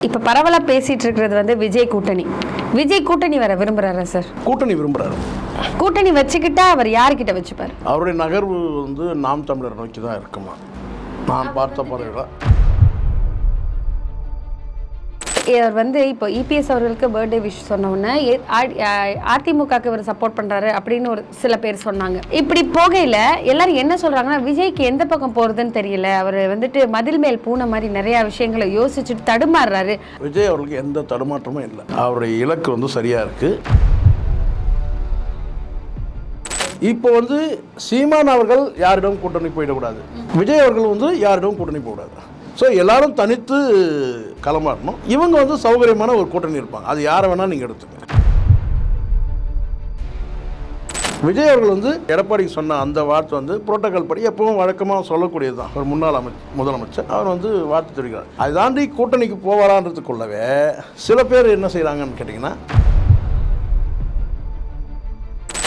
இப்ப பரவலா பேசிட்டு இருக்கிறது வந்து விஜய் கூட்டணி. விஜய் கூட்டணி வர விரும்புறாரா சார்? கூட்டணி விரும்புகிறாரு கூட்டணி வச்சுக்கிட்டா அவர் யார்கிட்ட வச்சுப்பார்? அவருடைய நகர்வு வந்து நாம் தமிழர் நோக்கி தான் இருக்குமா? நான் பார்த்த பறவை இவர் வந்து இப்போ இபிஎஸ் அவர்களுக்கு பர்த்டே விஷ் சொன்ன அதிமுகவுக்கு அதிமுகக்கு இவர் சப்போர்ட் பண்ணுறாரு அப்படின்னு ஒரு சில பேர் சொன்னாங்க. இப்படி போகையில் எல்லாரும் என்ன சொல்கிறாங்கன்னா விஜய்க்கு எந்த பக்கம் போகிறதுன்னு தெரியல. அவர் வந்துட்டு மதில் மேல் பூனை மாதிரி நிறையா விஷயங்களை யோசிச்சுட்டு தடுமாறுறாரு. விஜய் அவர்களுக்கு எந்த தடுமாற்றமும் இல்லை. அவருடைய இலக்கு வந்து சரியாக இருக்குது இப்போ வந்து சீமான் அவர்கள் யாரிடம் கூட்டணி போயிடக்கூடாது? விஜய் அவர்கள் வந்து யாரிடம் கூட்டணி போகக்கூடாது? ஸோ எல்லாரும் தனித்து களமாடணும். இவங்க வந்து சௌகரியமான ஒரு கூட்டணி இருப்பாங்க. அது யாரை வேணால் நீங்கள் எடுத்துங்க. விஜய் அவர்கள் வந்து எடப்பாடிக்கு சொன்ன அந்த வார்த்தை வந்து புரோட்டோக்கால் படி எப்பவும் வழக்கமாக சொல்லக்கூடியது தான் ஒரு முன்னாள் அமைச்சர் முதலமைச்சர். அவர் வந்து வார்த்தை தெரிவிக்கிறார். அதை தாண்டி கூட்டணிக்கு போவாரான்றதுக்குள்ளவே சில பேர் என்ன செய்கிறாங்கன்னு கேட்டிங்கன்னா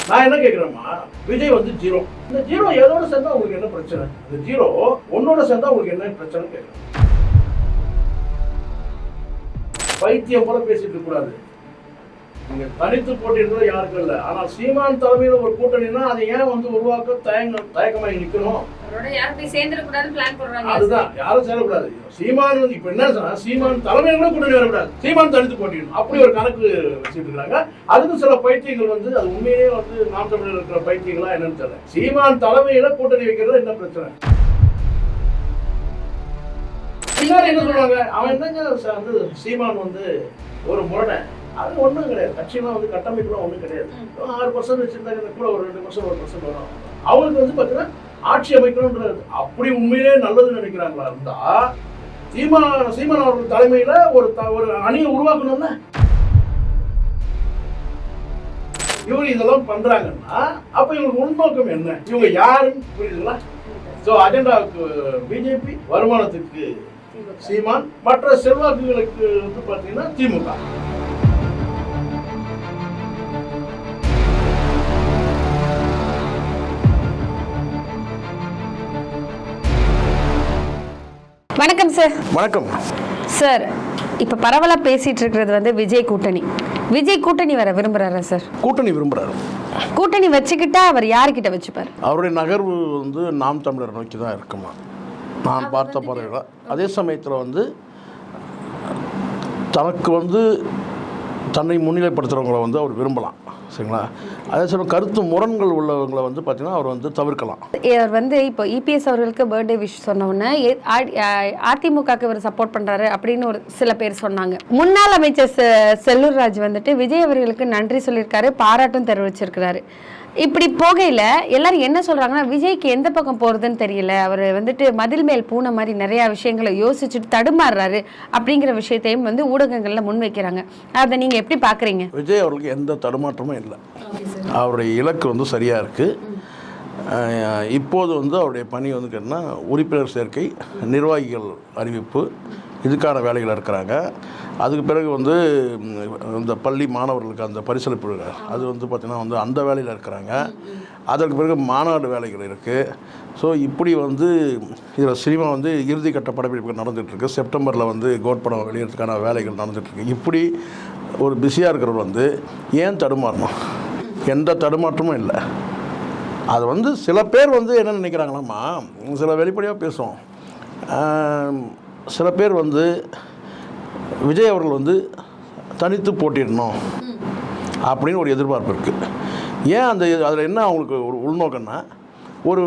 நான் என்ன கேட்குறேம்மா விஜய் வந்து ஜீரோ. இந்த ஜீரோ எதோட சேர்ந்தா உங்களுக்கு என்ன பிரச்சனை? இந்த ஜீரோ ஒன்னோட சேர்ந்தா உங்களுக்கு என்ன பிரச்சனை கேட்குறேன் பைத்தியம் போல பேசிட்டு கூடாது. நீங்க தனித்து போட்டிருந்தது யாருக்கும் இல்லை. ஆனால் சீமான் தலைமையில் ஒரு கூட்டணினா அதை ஏன் வந்து உருவாக்க தயங்க தயக்கமாகி நிற்கணும் அதுதான். யாரும் சேரக்கூடாது. சீமான் வந்து இப்ப என்ன சொன்னா சீமான் தலைமையில கூட கூட்டணி வரக்கூடாது. சீமான் தடுத்து போட்டிடணும் அப்படி ஒரு கணக்கு வச்சுட்டு இருக்காங்க. அதுக்கு சில பைத்தியங்கள் வந்து அது உண்மையிலேயே வந்து நாம் தமிழர் இருக்கிற பைத்தியங்களா என்னன்னு தெரியல. சீமான் தலைமையில கூட்டணி வைக்கிறது என்ன பிரச்சனை? என்ன சொல்றாங்க? அவன் என்னங்க வந்து சீமான் வந்து ஒரு முரணை. அது ஒண்ணும் கிடையாது. கட்சியெல்லாம் வந்து கட்டமைப்புலாம் ஒண்ணும் கிடையாது. ஆறு பர்சன்ட் வச்சிருந்தாங்க கூட ஒரு ரெண்டு பர்சன்ட் ஒரு பர்சன்ட் வரும். அவங்களுக்கு வந்து பாத்தீங்கன்னா ஆட்சி அமைக்கணும்ன்றது அப்படி உண்மையிலே நல்லதுன்னு நினைக்கிறாங்களா இருந்தா சீமான் சீமான் அவர்கள் தலைமையில ஒரு த- ஒரு அணியை உருவாக்கணும்ல? இவங்க இதெல்லாம் பண்றாங்கன்னா அப்ப இவங்களுக்கு உள்நோக்கம் என்ன? இவங்க யாருன்னு புரியுதுங்களா? ஸோ அஜெண்டாவுக்கு பிஜேபி வருமானத்துக்கு சீமான் மற்ற செல்வாக்குகளுக்கு வந்து பாத்தீங்கன்னா திமுக. வணக்கம் சார் வணக்கம். சார் இப்ப பரவலா பேசிட்டு இருக்கிறது வந்து விஜய் கூட்டணி. விஜய் கூட்டணி வர விரும்புறாரா சார் கூட்டணி விரும்புறாரு. கூட்டணி வச்சுக்கிட்டா அவர் யார்கிட்ட வச்சுப்பார்? அவருடைய நகர்வு வந்து நாம் தமிழர் நோக்கி தான் இருக்குமா? நான் பார்த்த பறவை அதே சமயத்தில் வந்து தனக்கு வந்து தன்னை முன்னிலைப்படுத்துகிறவங்கள வந்து அவர் விரும்பலாம். சரிங்களா? அதே சமயம் கருத்து முரண்கள் உள்ளவங்களை வந்து பார்த்தீங்கன்னா அவர் வந்து தவிர்க்கலாம். இவர் வந்து இப்போ இபிஎஸ் அவர்களுக்கு பர்த்டே விஷ் சொன்ன உடனே அதிமுகக்கு இவர் சப்போர்ட் பண்ணுறாரு அப்படின்னு ஒரு சில பேர் சொன்னாங்க. முன்னாள் அமைச்சர் செல்லூர் ராஜ் வந்துட்டு விஜய் அவர்களுக்கு நன்றி சொல்லியிருக்காரு பாராட்டும் தெரிவிச்சிருக்கிறாரு. இப்படி போகையில் எல்லாரும் என்ன சொல்கிறாங்கன்னா விஜய்க்கு எந்த பக்கம் போகிறதுன்னு தெரியல. அவர் வந்துட்டு மதில் மேல் பூனை மாதிரி நிறையா விஷயங்களை யோசிச்சுட்டு தடுமாறுறாரு அப்படிங்கிற விஷயத்தையும் வந்து ஊடகங்களில் முன்வைக்கிறாங்க அதை நீங்கள் எப்படி பார்க்குறீங்க விஜய் அவர்களுக்கு எந்த தடுமாற்றமும் இல்லை. அவருடைய இலக்கு வந்து சரியாக இருக்குது இப்போது வந்து அவருடைய பணி வந்து கேட்டால் உறுப்பினர் சேர்க்கை நிர்வாகிகள் அறிவிப்பு இதுக்கான வேலைகள் இருக்கிறாங்க அதுக்கு பிறகு வந்து இந்த பள்ளி மாணவர்களுக்கு அந்த பரிசளிப்பு அது வந்து பார்த்திங்கன்னா வந்து அந்த வேலையில் இருக்கிறாங்க. அதற்கு பிறகு மாநாடு வேலைகள் இருக்குது ஸோ இப்படி வந்து இதில் சினிமா வந்து இறுதிக்கட்ட படப்பிடிப்பு நடந்துகிட்ருக்கு செப்டம்பரில் வந்து கோட் படம் வெளியிடறதுக்கான வேலைகள் நடந்துகிட்ருக்கு இப்படி ஒரு பிஸியாக இருக்கிறவர் வந்து ஏன் தடுமாறணும்? எந்த தடுமாற்றமும் இல்லை. அது வந்து சில பேர் வந்து என்ன நினைக்கிறாங்களாம்மா சில வெளிப்படையாக பேசுவோம். சில பேர் வந்து விஜய் அவர்கள் வந்து தனித்து போட்டிடணும் அப்படின்னு ஒரு எதிர்பார்ப்பு இருக்குது ஏன் அந்த அதில் என்ன அவங்களுக்கு ஒரு உள்நோக்கம்னா ஒரு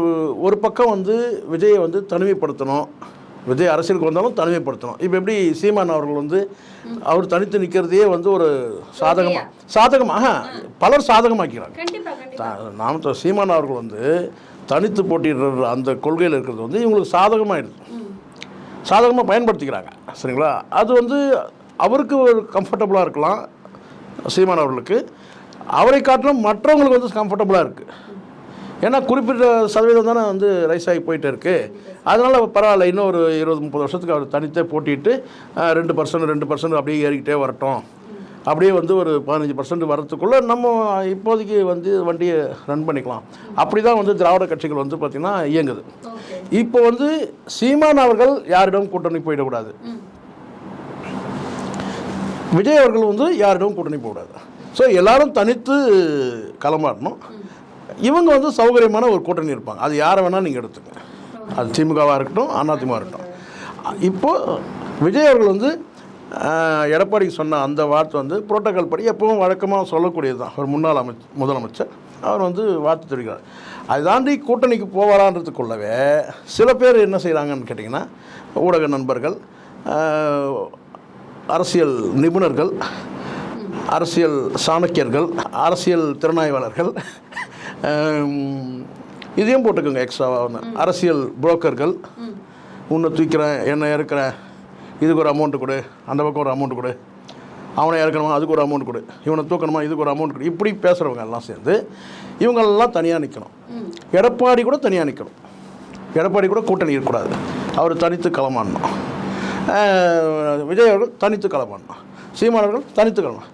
ஒரு பக்கம் வந்து விஜயை வந்து தனிமைப்படுத்தணும். விஜய் அரசியலுக்கு வந்தாலும் தனிமைப்படுத்தணும். இப்போ எப்படி சீமான் அவர்கள் வந்து அவர் தனித்து நிற்கிறதையே வந்து ஒரு சாதகமாக சாதகமாக பலர் சாதகமாக்கிறாங்க. நாம் சீமான் அவர்கள் வந்து தனித்து போட்டிடுற அந்த கொள்கையில் இருக்கிறது வந்து இவங்களுக்கு சாதகமாகிடுது சாதகமாக பயன்படுத்திக்கிறாங்க. சரிங்களா? அது வந்து அவருக்கு ஒரு கம்ஃபர்டபுளாக இருக்கலாம் சீமான் அவர்களுக்கு. அவரை காட்டிலும் மற்றவங்களுக்கு வந்து கம்ஃபர்டபுளாக இருக்குது ஏன்னா குறிப்பிட்ட சதவீதம் தானே வந்து ரைஸ் ஆகி போயிட்டு இருக்குது அதனால் பரவாயில்ல இன்னும் ஒரு இருபது முப்பது வருஷத்துக்கு அவர் தனித்தே போட்டிட்டு ரெண்டு பர்சன்ட் ரெண்டு பர்சன்ட் அப்படியே ஏறிக்கிட்டே வரட்டும். அப்படியே வந்து ஒரு பதினஞ்சு பர்சன்ட் வரத்துக்குள்ளே நம்ம இப்போதைக்கு வந்து வண்டியை ரன் பண்ணிக்கலாம். அப்படி தான் வந்து திராவிட கட்சிகள் வந்து பார்த்திங்கன்னா இயங்குது. இப்போ வந்து சீமான் அவர்கள் யாரிடம் கூட்டணி போயிடக்கூடாது? விஜய் அவர்கள் வந்து யாரிடமும் கூட்டணி போடாது ஸோ எல்லாரும் தனித்து களமாடணும். இவங்க வந்து சௌகரியமான ஒரு கூட்டணி இருப்பாங்க. அது யாரை வேணால் நீங்கள் எடுத்துங்க. அது திமுகவாக இருக்கட்டும் அதிமுக இருக்கட்டும். இப்போது விஜய் அவர்கள் வந்து ஆஹ், எடப்பாடிக்கு சொன்ன அந்த வார்த்தை வந்து புரோட்டோகால் படி எப்பவும் வழக்கமாக சொல்லக்கூடியது தான். ஒரு முன்னாள் அமைச்ச முதலமைச்சர். அவர் வந்து வார்த்தை தெரிவிக்கிறார் அதை தாண்டி கூட்டணிக்கு போவாரான்றதுக்குள்ளவே சில பேர் என்ன செய்கிறாங்கன்னு கேட்டிங்கன்னா ஊடக நண்பர்கள் அரசியல் நிபுணர்கள் அரசியல் சாணக்கியர்கள் அரசியல் திறனாய்வாளர்கள் இதையும் போட்டுக்கோங்க எக்ஸ்ட்ராவாக அரசியல் புரோக்கர்கள் உன்னை தூக்கிறேன் என்னை இறக்குறேன் இதுக்கு ஒரு அமௌண்ட்டு கொடு அந்த பக்கம் ஒரு அமௌண்ட் கொடு. அவனை இறக்கணுமா அதுக்கு ஒரு அமௌண்ட் கொடு. இவனை தூக்கணுமா இதுக்கு ஒரு அமௌண்ட் கொடு. இப்படி பேசுகிறவங்க எல்லாம் சேர்ந்து இவங்கெல்லாம் தனியாக நிற்கணும் எடப்பாடி கூட தனியாக நிற்கணும் எடப்பாடி கூட கூட்டணி இருக்கக்கூடாது. அவர் தனித்து களமாடணும். விஜய் அவர்கள் தனித்து களமாடணும். சீமானவர்கள் தனித்து களம்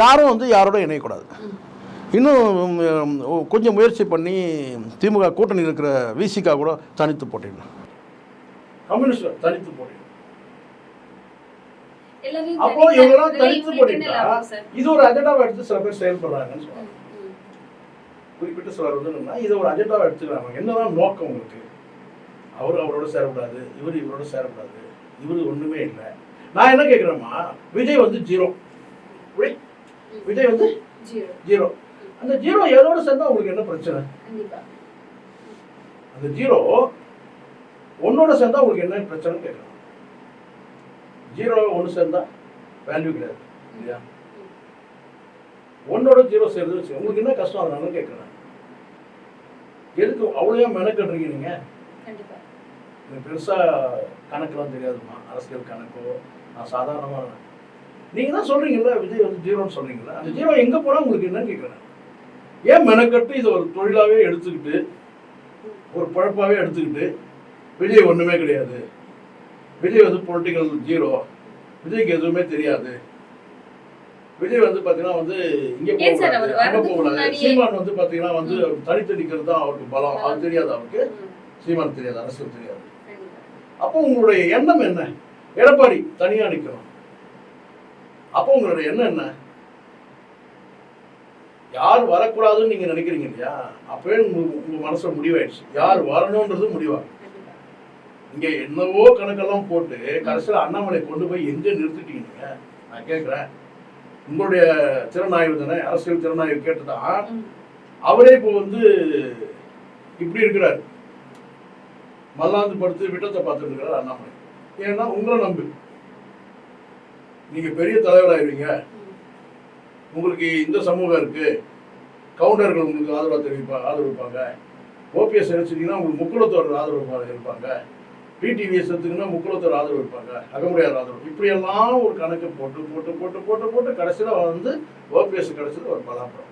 யாரும் வந்து யாரோட இணையக்கூடாது. இன்னும் கொஞ்சம் முயற்சி பண்ணி திமுக கூட்டணி இருக்கிற விசிகா கூட தனித்து போட்டிடணும். கம்யூனிஸ்ட் தனித்து போட்டிடணும். அப்போ இவங்கெல்லாம் தனித்து போட்டிட்டா இது ஒரு அஜெண்டாவை எடுத்து சில பேர் செயல்படுறாங்கன்னு சொல்றாங்க. குறிப்பிட்ட சிலர் வந்து என்னன்னா இதை ஒரு அஜெண்டாவை எடுத்துக்கிறாங்க. என்னதான் நோக்கம் உங்களுக்கு? அவர் அவரோட சேரக்கூடாது இவர் இவரோட சேரக்கூடாது இவர் ஒண்ணுமே இல்லை. நான் என்ன கேட்குறேம்மா விஜய் வந்து ஜீரோ. விஜய் விஜய் வந்து ஜீரோ. அந்த ஜீரோ எதோட சேர்ந்தா உங்களுக்கு என்ன பிரச்சனை? அந்த ஜீரோ ஒன்னோட சேர்ந்தா உங்களுக்கு என்ன பிரச்சனைன்னு கேட்குறேன் ஜீரோ ஒன்று சேர்ந்தா வேல்யூ கிடையாது இல்லையா? ஒன்னோட ஜீரோ சேர்ந்து வச்சு உங்களுக்கு என்ன கஷ்டம் அதனால கேட்குறேன் எதுக்கு அவ்வளோ மெனக்கட்டுறீங்க நீங்க? எனக்கு பெருசா கணக்கெல்லாம் தெரியாதுமா அரசியல் கணக்கோ நான் சாதாரணமாக நீங்க தான் சொல்றீங்கல்ல விஜய் வந்து ஜீரோன்னு சொல்றீங்கல்ல அந்த ஜீரோ எங்க போனா உங்களுக்கு என்னன்னு கேட்குறேன் ஏன் மெனக்கட்டு இதை ஒரு தொழிலாவே எடுத்துக்கிட்டு ஒரு பழப்பாவே எடுத்துக்கிட்டு விஜய் ஒண்ணுமே கிடையாது? விஜய் வந்து பொலிட்டிக்கல் ஜீரோ விஜய்க்கு எதுவுமே தெரியாது. விஜய் வந்து பாத்தீங்கன்னா வந்து இங்க போகக்கூடாது. சீமான் வந்து பாத்தீங்கன்னா வந்து தனித்து நிக்கிறது தான் அவருக்கு பலம். அது தெரியாது அவருக்கு. சீமான் தெரியாது அரசியல் தெரியாது. அப்போ உங்களுடைய எண்ணம் என்ன? எடப்பாடி தனியா நிக்கணும். அப்போ உங்களுடைய எண்ணம் என்ன? யார் வரக்கூடாதுன்னு நீங்க நினைக்கிறீங்க இல்லையா? அப்பவே உங்க உங்க மனசுல முடிவாயிடுச்சு. யார் வரணும்ன்றது முடிவாகும் இங்க என்னவோ கணக்கெல்லாம் போட்டு கடைசியில் அண்ணாமலை கொண்டு போய் எங்க நிறுத்திட்டீங்க? நான் கேட்கிறேன் உங்களுடைய திறனாய்வு தானே? அரசியல் திறனாய்வு கேட்டுதான். அவரே இப்போ வந்து இப்படி இருக்கிறார். மல்லாந்து படுத்து விட்டத்தை பார்த்துட்டு இருக்கிறார் அண்ணாமலை. ஏன்னா உங்களை நம்பு. நீங்க பெரிய தலைவராயிருவீங்க. உங்களுக்கு இந்த சமூகம் இருக்கு. கவுண்டர்கள் உங்களுக்கு ஆதரவு தெரிவிப்பா ஆதரவிப்பாங்க ஓபிஎஸ் நினைச்சிட்டீங்கன்னா உங்களுக்கு முக்குளத்தோர் ஆதரவு இருப்பாங்க. பிடிவிஎஸ் எடுத்துக்கினா முக்குளத்தூர் ஆதரவு இருப்பாங்க அகமுடையார் ஆதரவு. இப்படியெல்லாம் ஒரு கணக்கு போட்டு போட்டு போட்டு போட்டு போட்டு கடைசியில் வந்து ஓபிஎஸ் கிடைச்சது ஒரு பலாப்பழம்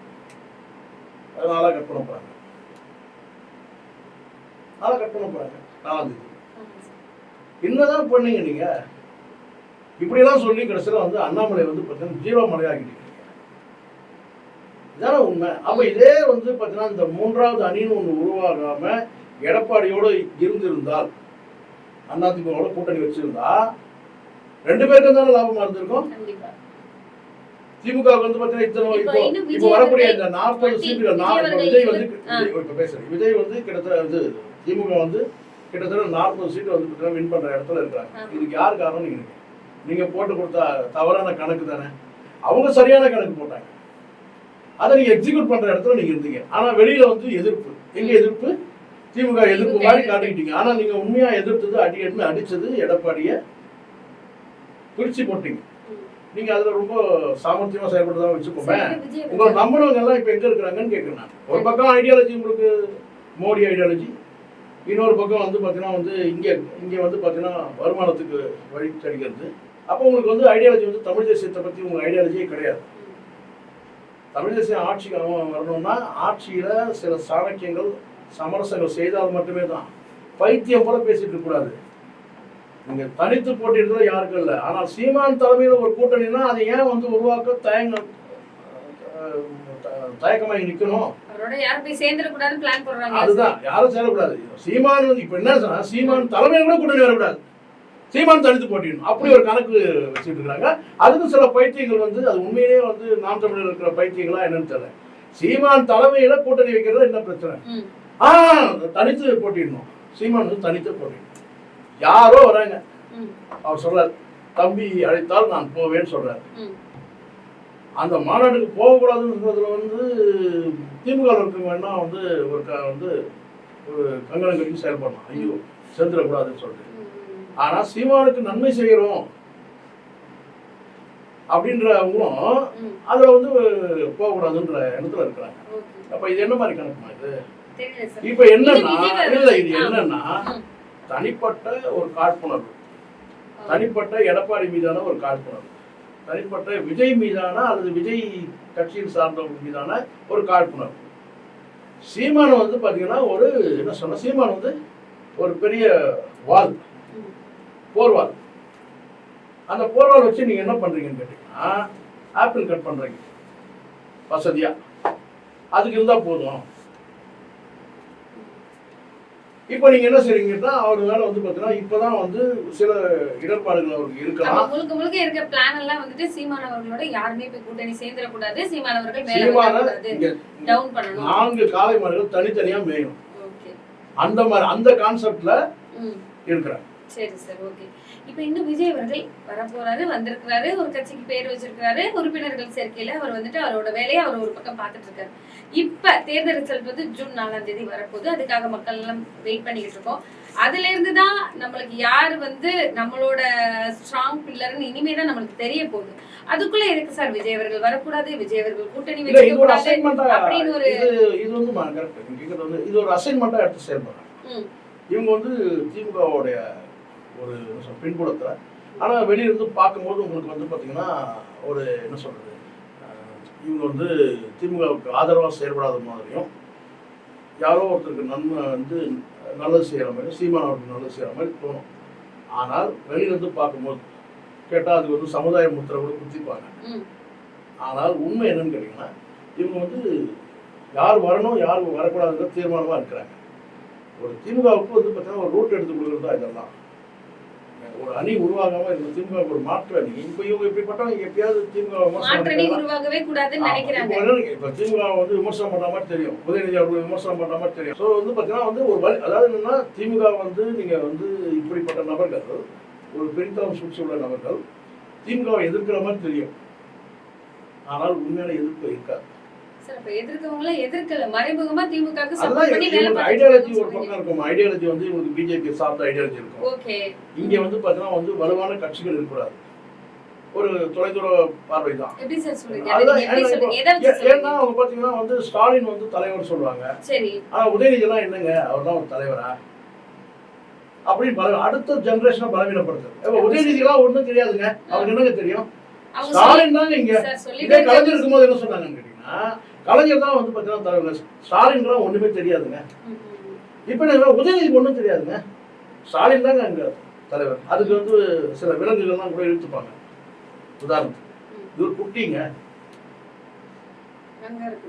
அதனால கட் பண்ண போறாங்க. நாளை கட் பண்ண போறாங்க. நாலாம் தேதி. என்னதான் பண்ணீங்க நீங்க? இப்படியெல்லாம் சொல்லி கடைசியில் வந்து அண்ணாமலை வந்து பார்த்தீங்கன்னா ஜீரோ மலையாகிட்டீங்க. இதான உண்மை. அப்போ இதே வந்து பார்த்தீங்கன்னா இந்த மூன்றாவது அணின்னு ஒன்று உருவாகாம எடப்பாடியோட இருந்திருந்தால் அதிமுகவோட கூட்டணி வச்சிருந்தா ரெண்டு பேருக்கும் தானே லாபமா இருந்திருக்கும் திமுக வந்து பார்த்தீங்கன்னா இத்தனை இப்போ வரக்கூடிய இந்த நாற்பது சீட்டுகள் விஜய் வந்து இப்ப பேசுறேன். விஜய் வந்து கிட்டத்தட்ட இது திமுக வந்து கிட்டத்தட்ட நாற்பது சீட்டு வந்து வின் பண்ற இடத்துல இருக்காங்க ஆமா. இதுக்கு யார் காரணம் நீங்க? நீங்க போட்டு கொடுத்த தவறான கணக்கு தானே? அவங்க சரியான கணக்கு போட்டாங்க. அதை நீங்க எக்ஸிக்யூட் பண்ற இடத்துல நீங்க இருந்தீங்க. ஆனா வெளியில வந்து எதிர்ப்பு. எங்க எதிர்ப்பு? திமுக எதிர்ப்பு மாதிரி. காட்டிக்கிட்டீங்க. ஆனா நீங்க உண்மையா எதிர்த்தது அடி அடி அடிச்சது எடப்பாடிய பிரிச்சு போட்டீங்க. நீங்க அதுல ரொம்ப சாமர்த்தியமா செயல்பட்டதா வச்சுக்கோமே. உங்களை நம்புறவங்க எல்லாம் இப்ப எங்க இருக்கிறாங்கன்னு கேட்கிறேன் ஒரு பக்கம் ஐடியாலஜி உங்களுக்கு மோடி ஐடியாலஜி இன்னொரு பக்கம் வந்து பாத்தீங்கன்னா வந்து இங்க இங்க வந்து பாத்தீங்கன்னா வருமானத்துக்கு வழி கிடைக்கிறது அப்போ உங்களுக்கு வந்து ஐடியாலஜி வந்து தமிழ் தேசியத்தை பத்தி உங்க ஐடியாலஜியே கிடையாது. தமிழ் தேசியம் ஆட்சிக்கு அவன் வரணும்னா ஆட்சியில சில சாணக்கியங்கள் சமரசங்கள் செய்தால் மட்டுமே தான். பைத்தியம் போல பேசிட்டு கூடாது நீங்க தனித்து போட்டியிடுறது யாருக்கும் இல்லை. ஆனால் சீமான் தலைமையில ஒரு கூட்டணினா அதை ஏன் வந்து உருவாக்க தயங்க தயக்கமாகி நிக்கணும்? அதுதான். யாரும் சேரக்கூடாது. சீமான் வந்து இப்ப என்ன சீமான் தலைமையில கூட கூட்டணி வரக்கூடாது. சீமான் தனித்து போட்டிடணும். அப்படி ஒரு கணக்கு வச்சுட்டு இருக்காங்க. அதுக்கும் சில பைத்தியங்கள் வந்து அது உண்மையிலேயே வந்து நாம் தமிழர் இருக்கிற பைத்தியங்களா என்னன்னு தெரியல. சீமான் தலைமையில கூட்டணி வைக்கிறது என்ன பிரச்சனை? ம். ஆ தனித்து போட்டிடணும் சீமான் வந்து தனித்து போட்டிடணும் யாரோ வராங்க. அவர் சொல்றாரு தம்பி அழைத்தால் நான் போவேன்னு சொல்றாரு. அந்த மாநாட்டுக்கு போகக்கூடாதுன்றதுல வந்து திமுக இருக்கவங்க வேணா வந்து ஒரு வந்து ஒரு கங்கணம் கட்டி செயல்படலாம் ஐயோ சேர்ந்துடக்கூடாதுன்னு சொல்லிட்டு. ஆனா சீமானுக்கு நன்மை செய்கிறோம் அப்படின்றவங்களும். அதுல வந்து போகக்கூடாதுன்ற எண்ணத்துல இருக்கிறாங்க. அப்ப இது என்ன மாதிரி கணக்குமா இது. இப்ப என்னன்னா இல்ல இது. என்னன்னா. தனிப்பட்ட ஒரு காழ்ப்புணர்வு. தனிப்பட்ட எடப்பாடி மீதான ஒரு காழ்ப்புணர்வு. தனிப்பட்ட விஜய் மீதான அல்லது விஜய் கட்சியில் சார்ந்தவங்க மீதான ஒரு காழ்ப்புணர்வு. சீமான் வந்து பாத்தீங்கன்னா ஒரு என்ன சொன்ன சீமான் வந்து ஒரு பெரிய வால். போர்வால். அந்த போர்வால் வச்சு நீங்க என்ன பண்றீங்கன்னு கேட்டீங்கன்னா ஆப்பிள் கட் பண்றீங்க. வசதியா. அதுக்கு இருந்தா போதும். இப்போ நீங்க என்ன செய்றீங்கன்னா அவர் மேல வந்து பாத்தீங்கன்னா இப்பதான் வந்து சில இடர்பாடுகள் அவருக்கு இருக்கலாம். முழுக்க முழுக்க இருக்க பிளான் எல்லாம் வந்துட்டு சீமான் அவர்களோட யாருமே போய் கூட்டணி சேர்ந்துடக்கூடாது. சீமான் அவர்கள் மேல டவுன் பண்ணணும். நான்கு காளை மாடுகள் தனித்தனியா ஓகே. அந்த மாதிரி அந்த கான்செப்ட்ல ம். இருக்கிறார். சரி சார். ஓகே. இப்போ இன்னும் விஜய் அவர்கள் வரப்போறாரு வந்திருக்கிறாரு ஒரு கட்சிக்கு பேர் வச்சிருக்கிறாரு உறுப்பினர்கள் சேர்க்கையில அவர் வந்துட்டு அவரோட வேலையை அவர் ஒரு பக்கம் பார்த்துட்டு இருக்காரு. இப்ப தேர்தல் ரிசல்ட் வந்து ஜூன் நாலாம் தேதி வரப்போகுது. அதுக்காக மக்கள் எல்லாம் வெயிட் பண்ணிக்கிட்டு இருக்கோம். அதுல இருந்து தான் நம்மளுக்கு யார் வந்து நம்மளோட ஸ்ட்ராங் பில்லர்னு இனிமே தான் நம்மளுக்கு தெரிய போகுது. அதுக்குள்ள எதுக்கு சார் விஜய் அவர்கள் வரக்கூடாது? விஜய் அவர்கள் கூட்டணி அப்படின்னு ஒரு- இது வந்து இது ஒரு அசைன்மெண்டா எடுத்து செயல்படுறாங்க. இவங்க வந்து திமுகவுடைய ஒரு பின்புலத்துல. ஆனா வெளியிருந்து பார்க்கும்போது உங்களுக்கு வந்து பாத்தீங்கன்னா ஒரு என்ன சொல்றது அஹ், இவங்க வந்து திமுகவுக்கு ஆதரவா செயல்படாத மாதிரியும் யாரோ ஒருத்தருக்கு நன்மை வந்து நல்லது செய்யற மாதிரி சீமான் அவருக்கு நல்லது செய்யற மாதிரி தோணும். ஆனால் வெளியிலிருந்து பார்க்கும்போது கேட்டா அது வந்து சமுதாய முத்திரை கூட குத்திப்பாங்க. ஆனால் உண்மை என்னன்னு கேட்டீங்கன்னா இவங்க வந்து யார் வரணும் யார் வரக்கூடாதுங்கிற தீர்மானமா இருக்கிறாங்க. ஒரு திமுகவுக்கு வந்து பார்த்தீங்கன்னா ஒரு ரூட் எடுத்து கொடுக்குறது தான் இதெல்லாம். ஒரு அணி உருவாகாம இருந்த திமுக ஒரு மாற்று அணி. இப்ப இவங்க இப்படிப்பட்டவங்க எப்பயாவது திமுக இப்ப திமுக வந்து விமர்சனம் பண்ற மாதிரி தெரியும். உதயநிதி அவர்கள் விமர்சனம் பண்ற மாதிரி தெரியும். ஸோ வந்து பார்த்தீங்கன்னா வந்து ஒரு வழி அதாவது என்னன்னா திமுக வந்து நீங்க வந்து இப்படிப்பட்ட நபர்கள் ஒரு பெரித்தளம் சூழ்ச்சி உள்ள நபர்கள் திமுகவை எதிர்க்கிற மாதிரி தெரியும். ஆனால் உண்மையான எதிர்ப்பு இருக்காது. ஐடியாலஜி ஒரு பார்த்துட்டு பக்கம் இருக்கும். ஐடியாலஜி வந்து இவங்களுக்கு பிஜேபி சார்ந்த ஐடியாலஜி இருக்கும். ஓகே. இங்க வந்து பார்த்தீங்கன்னா வந்து வலுவான கட்சிகள் இருக்கக்கூடாது. ஒரு தொலைதூர பார்வை தான் ஏன்னா அவங்க பாத்தீங்கன்னா வந்து ஸ்டாலின் வந்து தலைவர் சொல்லுவாங்க. ஆனா உதயநிதி எல்லாம் என்னங்க? அவர் தான் ஒரு தலைவரா? அப்படின்னு பல அடுத்த ஜெனரேஷனை பலவீனப்படுத்துது உதயநிதி எல்லாம் ஒண்ணும் தெரியாதுங்க. அவருக்கு என்னங்க தெரியும்? ஸ்டாலின் தாங்க இங்க. இதே கலைஞர் இருக்காங்க. இருக்கும்போது என்ன சொன்னாங்கன்னு கேட்டீங்கன்னா கலைஞர் தான் வந்து பாத்தீங்கன்னா தலைவர். ஸ்டாலின்லாம் ஒண்ணுமே தெரியாதுங்க. இப்ப என்ன உதயநிதிக்கு ஒண்ணும் தெரியாதுங்க. ஸ்டாலின் தாங்க அங்க தலைவர். அதுக்கு வந்து சில விலங்குகள்லாம் கூட இழுத்துப்பாங்க. உதாரணத்துக்கு ஒரு குட்டிங்க.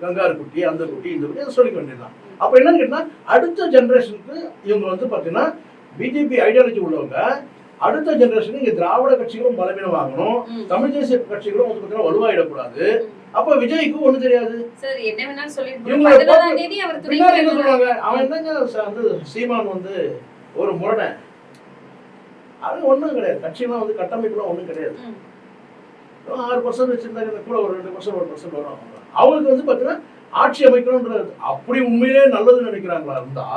கங்காரு குட்டி அந்த குட்டி இந்த குட்டி அதை சொல்லிக்க வேண்டியதுதான். அப்ப என்னன்னு கேட்டா அடுத்த ஜெனரேஷனுக்கு இவங்க வந்து பாத்தீங்கன்னா பிஜேபி ஐடியாலஜி உள்ளவங்க அடுத்த ஜெனரேஷனுக்கு இங்க திராவிட கட்சிகளும் பலவீனமாகணும். தமிழ் தேசிய கட்சிகளும் வந்து பாத்தீங்கன்னா வலுவாயிடக்கூடாது. அப்ப விஜய்க்கு ஒண்ணும் தெரியாது. சார் என்ன வேணாலும் தேதி அவர் துணை பின்னாடி என்ன சொல்லுவாங்க அவன் என்னங்க வந்து சீமான் வந்து ஒரு முரணை அது ஒண்ணும் கிடையாது. கட்சியெல்லாம் வந்து கட்டமைப்புலாம் ஒண்ணும் கிடையாது. ஆறு பர்சன்ட் வச்சிருந்தாங்க கூட ஒரு ரெண்டு பர்சன்ட் ஒரு பர்சன்ட் வரும். அவங்களுக்கு வந்து பாத்தீங்கன்னா ஆட்சி அமைக்கணும்ன்றது. அப்படி உண்மையிலே நல்லதுன்னு நினைக்கிறாங்களா இருந்தா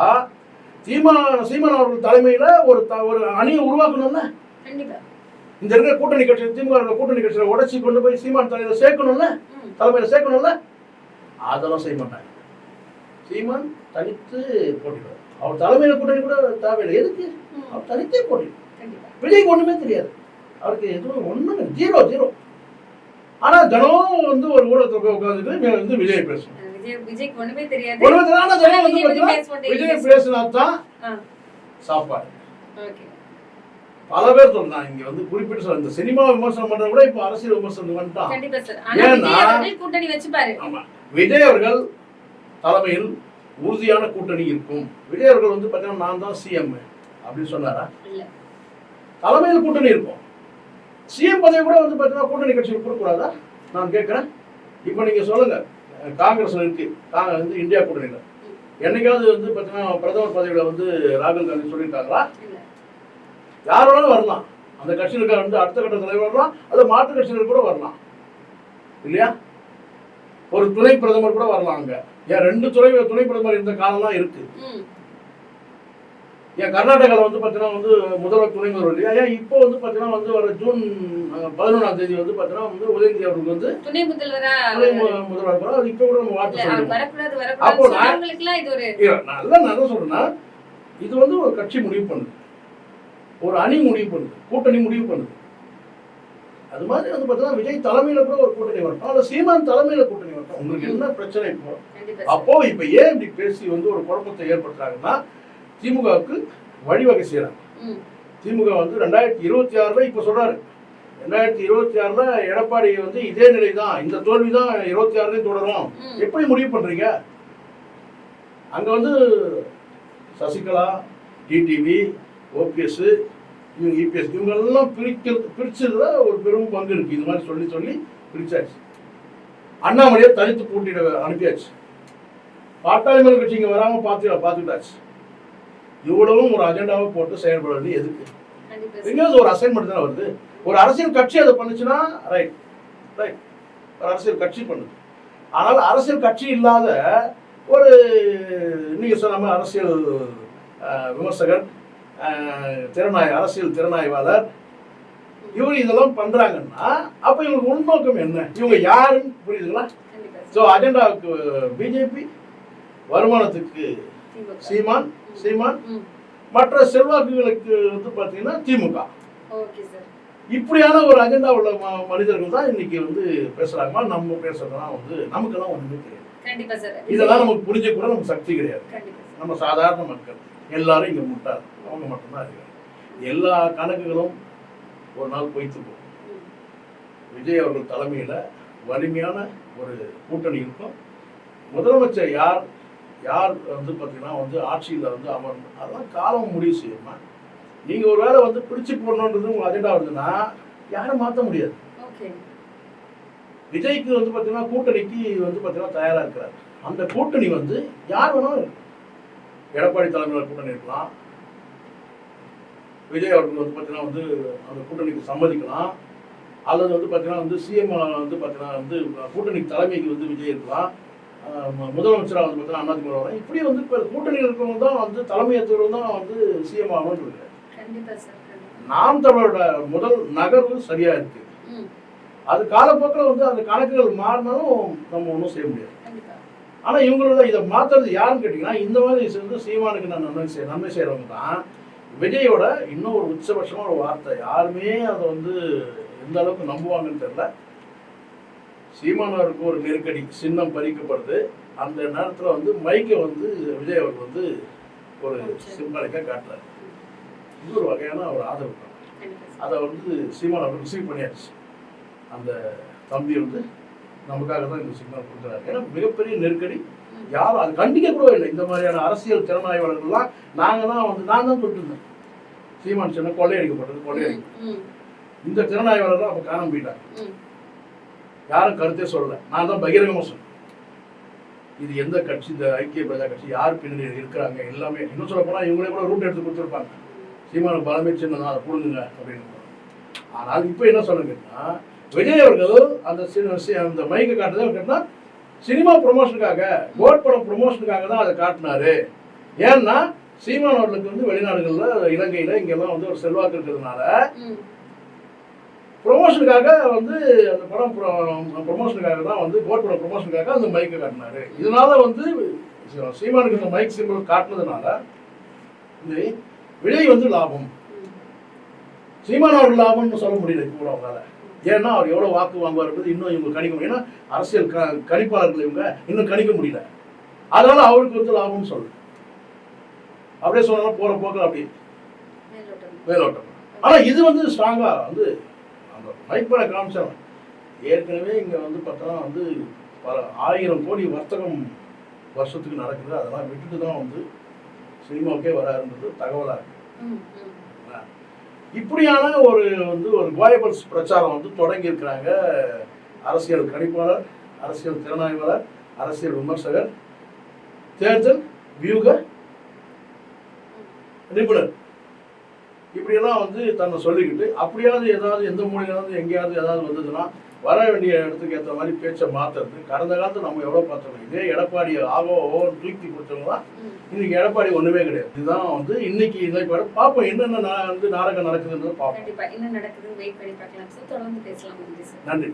சீமான் சீமான் அவர்கள் தலைமையில ஒரு ஒரு அணியை உருவாக்கணும்ல? கண்டிப்பா. இந்த இருக்கிற கூட்டணி கட்சி திமுக கூட்டணி கட்சியில உடைச்சி கொண்டு போய் சீமான் தலையில சேர்க்கணும்ல. தலைமையில சேர்க்கணும்ல? அதெல்லாம் செய்ய மாட்டாங்க. சீமான் தனித்து போட்டிடுவார் அவர் தலைமையில கூட்டணி கூட தேவையில்லை. எதுக்கு. அவர் தனித்தே போட்டிடுவார் விஜய்க்கு ஒண்ணுமே தெரியாது. அவருக்கு எதுவும் ஒண்ணுமே ஜீரோ ஜீரோ. ஆனா தினம் வந்து ஒரு ஊடகத்துல போய் உட்காந்துட்டு வந்து விஜய் பேசணும். அஹ் விஜய் விஜய்க்கு ஒண்ணுமே தெரியாது. விஜய் பேசினா தான் சாப்பாடு. ஓகே. பல பேர் சொல்றாங்க இங்க வந்து குறிப்பிட்டு சொல்ற இந்த சினிமா விமர்சனம் பண்றத கூட இப்ப அரசியல் விமர்சனம் வந்துட்டான் கூட்டணி வச்சுப்பாரு. ஆமா. விஜய் அவர்கள் தலைமையில் உறுதியான கூட்டணி இருக்கும். விஜய் அவர்கள் வந்து பாத்தீங்கன்னா நான் தான் சிஎம் அப்படின்னு சொன்னாரா? தலைமையில் கூட்டணி இருக்கும். சிஎம் பதவி கூட வந்து பார்த்தீங்கன்னா கூட்டணி கட்சிகள் கொடுக்கூடாதா நான் கேட்குறேன் இப்போ நீங்கள் சொல்லுங்க. அஹ் காங்கிரஸ்ல இருக்கு. காங்கிரஸ் வந்து இந்தியா கூட்டணியில். என்னைக்காவது வந்து பார்த்தீங்கன்னா பிரதமர் பதவியில் வந்து ராகுல் காந்தி சொல்லியிருக்காங்களா? இல்ல யார் வேணாலும் வரலாம். அந்த கட்சியில வந்து அடுத்த கட்ட தலைவர் வரலாம். அது மாற்று கட்சியினர் கூட வரலாம். இல்லையா? ஒரு துணை பிரதமர் கூட வரலாம் அங்க. ஏன் ரெண்டு துணை துணை பிரதமர் இருந்த காலம்லாம் இருக்கு. ஏன் கர்நாடகாவில் வந்து பார்த்தீங்கன்னா வந்து முதல்வர் துணை முதல்வர் இல்லையா? ஏன் இப்போ வந்து பார்த்தீங்கன்னா வந்து வர ஜூன் பதினொன்றாம் தேதி வந்து பார்த்தீங்கன்னா வந்து உதயநிதி அவருக்கு வந்து துணை முதல்வரா துணை மு- முதல்வர். அது இப்போ கூட நம்ம வார்த்தை சொல்லுவோம் அப்போ நான்- நல்லா நான் சொல்றேன்னா இது வந்து ஒரு கட்சி முடிவு பண்ணுது. ஒரு அணி முடிவு பண்ணுது கூட்டணி முடிவு பண்ணுது அது மாதிரி வந்து பார்த்தீங்கன்னா விஜய் தலைமையில கூட ஒரு கூட்டணி வரட்டும் அல்ல சீமான் தலைமையில கூட்டணி வரட்டும். உங்களுக்கு என்ன பிரச்சனை இப்போ. அப்போ இப்போ ஏன் இப்படி பேசி வந்து ஒரு குழப்பத்தை ஏற்படுத்துறாங்கன்னா திமுகவுக்கு வழிவகை செய்யறாங்க. ம். திமுக வந்து ரெண்டாயிரத்தி இருபத்தி ஆறுல இப்போ சொல்றாரு ரெண்டாயிரத்தி இருபத்தி ஆறுல எடப்பாடி வந்து இதே நிலை தான் இந்த தோல்வி தான் இருபத்தி ஆறுலயும் தொடரும். எப்படி முடிவு பண்றீங்க? அங்க வந்து சசிகலா டிடிவி ஓபிஎஸ் இவங்க இபிஎஸ் இவங்க எல்லாம் பிரிக்க பிரிச்சதுல ஒரு பெரும் பங்கு இருக்கு. இது மாதிரி சொல்லி சொல்லி பிரிச்சாச்சு. அண்ணாமலையை தனித்து கூட்டிட அனுப்பியாச்சு. பாட்டாளிமன்ற கட்சி இங்க வராம பார்த்து பார்த்துக்கிட்டாச்சு. இவ்வளவும் ஒரு அஜெண்டாவை போட்டு செயல்பட வேண்டிய எதுக்கு. எங்கேயாவது ஒரு அசைன்மெண்ட் தானே வருது. ஒரு அரசியல் கட்சி அதை பண்ணுச்சுன்னா ரைட் ரைட் ஒரு அரசியல் கட்சி பண்ணுது. ஆனால் அரசியல் கட்சி இல்லாத ஒரு நீங்க சொன்ன அரசியல் விமர்சகர் திறனாய் அரசியல் திறனாய்வாளர் இவங்க இதெல்லாம் பண்றாங்கன்னா அப்ப இவங்களுக்கு உள்நோக்கம் என்ன? இவங்க யாருன்னு புரியுதுங்களா. ஸோ அஜெண்டாவுக்கு பிஜேபி வருமானத்துக்கு. சீமான் சீமான் மற்ற செல்வாக்குகளுக்கு வந்து பார்த்தீங்கன்னா திமுக. இப்படியான ஒரு அஜெண்டா உள்ள மனிதர்கள் தான் இன்னைக்கு வந்து பேசுறாங்கம்மா நம்ம பேசுறதுலாம் வந்து நமக்கெல்லாம் ஒண்ணுமே சார். இதெல்லாம் நமக்கு புரிஞ்ச கூட நமக்கு சக்தி கிடையாது. நம்ம சாதாரண மக்கள் எல்லாரும் இங்க முட்டாள். அவங்க மட்டும்தான் இருக்காங்க எல்லா கணக்குகளும் ஒரு நாள் ம். விஜய் அவர்கள் தலைமையில வலிமையான ஒரு கூட்டணி இருக்கும். முதலமைச்சர் யார் யார் வந்து பார்த்தீங்கன்னா வந்து ஆட்சியில் வந்து அமர்ந்து அதெல்லாம் காலம் முடிவு செய்யுமா? நீங்கள் ஒரு வேளை வந்து பிடிச்சு போடணுன்றது உங்கள் அஜெண்டா வருதுன்னா யாரும் மாற்ற முடியாது. ஓகே விஜய்க்கு வந்து பார்த்தீங்கன்னா கூட்டணிக்கு வந்து பார்த்தீங்கன்னா தயாராக இருக்கிறார். அந்த கூட்டணி வந்து யார் வேணாலும். எடப்பாடி தலைமையில் கூட்டணி இருக்கலாம். விஜய் அவர்கள் வந்து பார்த்தீங்கன்னா வந்து அந்த கூட்டணிக்கு சம்மதிக்கலாம். அல்லது வந்து பார்த்தீங்கன்னா வந்து சிஎம் வந்து பார்த்தீங்கன்னா வந்து கூட்டணிக்கு தலைமைக்கு வந்து விஜய் இருக்கலாம். முதலமைச்சராக வந்து பார்த்தீங்கன்னா அண்ணாதிமுக வரலாம் இப்படி வந்து இப்போ கூட்டணியில் இருக்கிறவங்க தான் வந்து தலைமையேற்றவங்க தான் வந்து சிஎம் ஆகணும்னு இருக்கு நாம் தமிழோட முதல் நகர்வு சரியா இருக்கு. அது காலப்போக்கில் வந்து அந்த கணக்குகள் மாறினாலும் நம்ம ஒன்றும் செய்ய முடியாது. கண்டிப்பா. ஆனா இவங்களோட இதை மாத்துறது யாருன்னு கேட்டீங்கன்னா இந்த மாதிரி வந்து சீமானுக்கு நான் நன்மை செய் நன்மை செய்யறவங்க தான். விஜயோட இன்னும் ஒரு உச்சபட்சமாக ஒரு வார்த்தை. யாருமே அதை வந்து எந்த அளவுக்கு நம்புவாங்கன்னு தெரியல. சீமானவருக்கு ஒரு நெருக்கடி சின்னம் பறிக்கப்படுது. அந்த நேரத்தில் வந்து மைக்கை வந்து விஜய் அவர் வந்து ஒரு சிம்பலிக்கா காட்டுறாரு. இது ஒரு வகையான ஒரு ஆதரவு. அதை வந்து சீமான் அவர் ரிசீவ் பண்ணியாச்சு. அந்த தம்பி வந்து நமக்காக தான் இந்த சிக்னல் கொடுக்குறாரு. ஏன்னா மிகப்பெரிய நெருக்கடி. யாரும் அது கண்டிக்க கூட இல்லை. இந்த மாதிரியான அரசியல் திறனாய்வாளர்கள்லாம் நாங்கள் தான் வந்து நான் தான் சொல்லிட்டு இருந்தேன். சீமான் சின்ன கொள்ளையடிக்கப்பட்டது கொள்ளையடி ம் இந்த திறனாய்வாளர்கள் அப்போ காணாம போயிட்டாங்க. யாரும் கருத்தே சொல்லல. நான் தான் பகிரங்கமாக சொன்னேன். இது எந்த கட்சி? இந்த ஐக்கிய பிரஜா கட்சி யார் பின்னணி இருக்கிறாங்க? எல்லாமே இன்னும் சொல்ல போனால் இவங்களே கூட ரூட் எடுத்து கொடுத்துருப்பாங்க. சீமானுக்கு பலமே சின்னதான் அதை கொடுங்க அப்படின்னு ஆனால் இப்போ என்ன சொல்லுங்கன்னா விஜய் அவர்கள் அந்த சி- சி- அந்த மைக்கை காட்டுறதே கேட்டா சினிமா ப்ரொமோஷனுக்காக கோட் படம் ப்ரொமோஷனுக்காக தான் அதை காட்டினாரு. ஏன்னா சீமான் அவர்களுக்கு வந்து வெளிநாடுகளில் இலங்கையில் இங்கெல்லாம் வந்து ஒரு செல்வாக்கு இருக்கிறதுனால ப்ரொமோஷனுக்காக வந்து அந்த படம் ப்ரொமோஷனுக்காக தான் வந்து கோட் படம் ப்ரொமோஷனுக்காக அந்த மைக்கை காட்டினாரு. இதனால வந்து சீமானுக்கு இந்த மைக் சிம்பிள் காட்டினதுனால விஜய் வந்து லாபம். சீமான் அவர்கள் லாபம்னு சொல்ல முடியல இப்போ கூட அவங்களால ஏன்னா அவர் எவ்வளவு வாக்கு வாங்குவார்ன்றது இன்னும் இவங்க கணிக்க முடியும். ஏன்னா அரசியல் க கணிப்பாளர்கள் இவங்க இன்னும் கணிக்க முடியல. அதனால அவருக்கு வந்து லாபம்னு சொல்லு. அப்படியே சொன்னாலும் போற போக்கில் அப்படி மேலோட்டம். மேலோட்டம். ஆனா இது வந்து ஸ்ட்ராங்கா வந்து அந்த மைப்பரை காமிச்சாங்க. ஏற்கனவே இங்க வந்து பார்த்தோன்னா வந்து பல ஆயிரம் கோடி வர்த்தகம் வருஷத்துக்கு நடக்குது. அதெல்லாம் விட்டுட்டு தான் வந்து சினிமாவுக்கே வராருன்றது தகவலா இருக்கு. ம் ம். இப்படியான ஒரு வந்து ஒரு கோயபல்ஸ் பிரச்சாரம் வந்து தொடங்கி இருக்கிறாங்க அரசியல் கணிப்பாளர் அரசியல் திறனாய்வாளர் அரசியல் விமர்சகர் தேர்தல் வியூக நிபுணர். இப்படியெல்லாம் வந்து தன்னை சொல்லிக்கிட்டு அப்படியாவது ஏதாவது எந்த மொழியிலாவது எங்கேயாவது ஏதாவது வந்ததுன்னா வர வேண்டிய இடத்துக்கு ஏற்ற மாதிரி பேச்சை மாத்துறது. கடந்த காலத்துல நம்ம எவ்வளோ பார்த்தோம்? இதே எடப்பாடி ஆகோ ஓன்னு தூக்கி கொடுத்தவங்க இன்னைக்கு எடப்பாடி ஒண்ணுமே கிடையாது. இதுதான் வந்து இன்னைக்கு இதை பார்ப்போம் என்னென்ன வந்து நாடகம் நடக்குதுன்றது பார்ப்போம். என்ன நடக்குதுன்னு வெயிட் பண்ணி பார்க்கலாம். தொடர்ந்து பேசலாம். நன்றி.